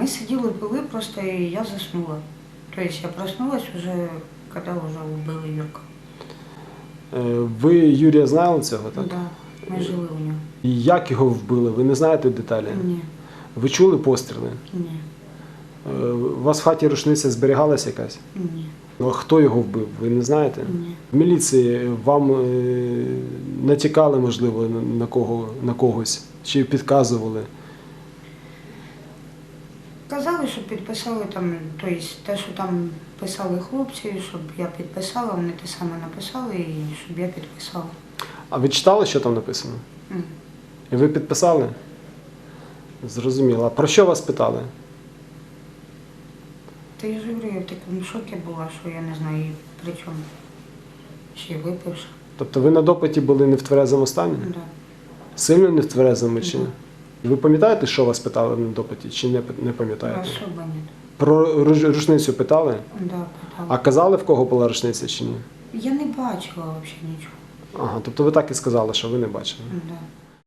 Мы сидели, пили просто, и я заснула. То есть я проснулась уже, когда уже убили Юрка. Е, Ви Юрія знали цього, так? Да, ми жили у нього. І як його вбили? Ви не знаєте деталі? Ні, Ви чули постріли? ні, Е, У вас в хаті рушниця зберігалася якась? ні, Ну, а хто його вбив? Ви не знаєте? ні. В міліції вам е, натякали, можливо, на- на кого на когось чи підказували. Казали, що підписали там, то есть те, що там писали хлопці, щоб я підписала, вони те саме написали, і щоб я підписала. А ви читали, що там написано? М. І ви підписали? Зрозуміло. А про що вас питали? Та я ж говорю, я в такому шокі була, що я не знаю, при чому. Ще випивши. Тобто ви на допиті були не в тверезому стані? Да. Сильно не в тверезому чи ні? Да. Ви пам'ятаєте, що вас питали на допиті, чи не, не пам'ятаєте? Особо ні. Про руж- рушницю питали? Да, питала. А казали, в кого була рушниця чи ні? Я не бачила взагалі нічого. Ага, тобто ви так і сказали, що ви не бачили. Да.